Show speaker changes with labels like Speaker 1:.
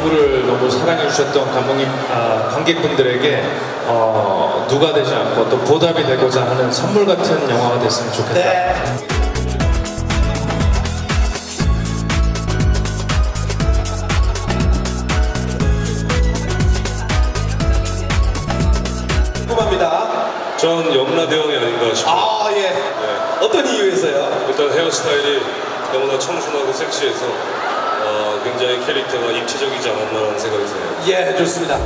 Speaker 1: 이부를 너무 사랑해 주셨던 감독님 아, 관객분들에게 어, 누가 되지 않고 또 보답이 되고자 하는 선물 같은 영화가 됐으면 좋겠다.
Speaker 2: 네. 궁금합니다.
Speaker 3: 전 염라 대왕이 아닌가 싶어요.
Speaker 2: 아, 예. 어떤 이유에서요?
Speaker 3: 일단 헤어스타일이 너무나 청순하고 섹시해서 어, 굉장히 캐릭터가 입체적이지 않았나라는 생각이 들어요.
Speaker 2: 예, 좋습니다.